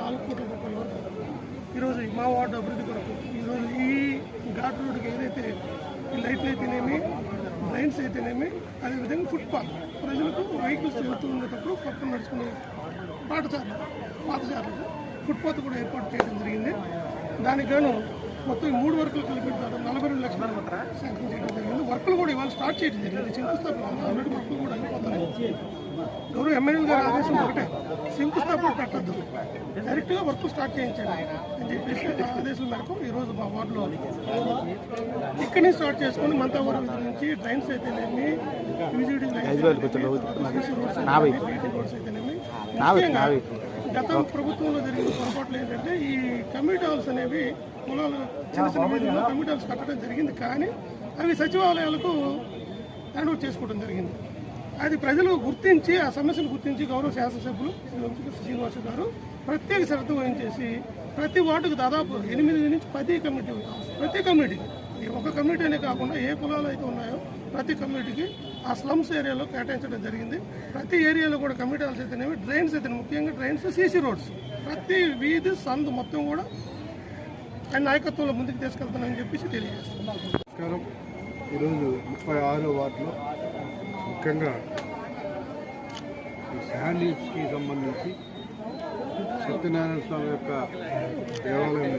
నాలుగు కోట్ల రూపాయల వరకు. ఈరోజు ఈ మా వార్డు అభివృద్ధి కొరకు ఈరోజు ఈ ఘాట్ రోడ్డుకి ఏదైతే ఈ లైట్లు అయితేనేమి లైన్స్ అయితేనేమి అదేవిధంగా ఫుట్పాత్ ప్రజలకు వెహికల్స్ వెళ్తూ ఉండేటప్పుడు పక్కన నడుచుకునే పాఠశాల పాతచారులకు ఫుట్పాత్ కూడా ఏర్పాటు చేయడం జరిగింది. దానికి గాను మొత్తం మూడు వర్కులు కలిపి నలభై రెండు లక్షల శాంక్షన్ చేయడం జరిగింది. వర్కులు కూడా ఇవాళ స్టార్ట్ చేయడం జరిగింది. శంకుస్థాపన ఆల్రెడీ వర్కులు కూడా అయిపోతున్నాయి. గౌరవ ఎమ్మెల్యే గారి ఆదేశం ఒకటే. శంకుస్థాపన పెట్టద్దు. డైరెక్ట్గా వర్క్ స్టార్ట్ చేయించండి. అని చెప్పేసి ఆదేశం మేరకు ఈరోజు మా వార్డులో ఇక్కడి నుంచి స్టార్ట్ చేసుకొని మంతావరం వీధి నుంచి ట్రైన్స్ అయితేనేమి యూజీడీ రోడ్స్ అయితేనేమి ముఖ్యంగా గత ప్రభుత్వంలో జరిగిన పొరపాట్లు ఏంటంటే ఈ కమ్యూనిటీ హాల్స్ అనేవి పొలాలు చిన్న చిన్న వీధుల్లో కమ్యూనిటీ హాల్స్ కట్టడం జరిగింది. కానీ అవి సచివాలయాలకు హ్యాండ్ ఓవర్ చేసుకోవడం జరిగింది. అది ప్రజలు గుర్తించి ఆ సమస్యను గుర్తించి గౌరవ శాసనసభ్యులు శ్రీ వంశకృష్ణ శ్రీనివాస గారు ప్రత్యేక శ్రద్ధ వహించేసి ప్రతి వార్డుకు దాదాపు ఎనిమిది నుంచి పది కమిటీ ప్రతి కమిటీ ఈ ఒక కమిటీ అనే కాకుండా ఏ కులాలు అయితే ఉన్నాయో ప్రతి కమ్యూనిటీకి ఆ స్లమ్స్ ఏరియాలో కేటాయించడం జరిగింది. ప్రతి ఏరియాలో కూడా కమ్యూనిటీ హాల్స్ అయితేనేవి డ్రైన్స్ అయితే ముఖ్యంగా డ్రైన్స్ సీసీ రోడ్స్. ప్రతి వీధి సందు మొత్తం కూడా ఆయన నాయకత్వంలో ముందుకు తీసుకెళ్తానని చెప్పేసి తెలియజేస్తున్నాం నమస్కారం. ఈరోజు ముప్పై ఆరో వార్డులో ముఖ్యంగా ఈ శాండీస్కి సంబంధించి సత్యనారాయణ స్వామి యొక్క దేవాలయం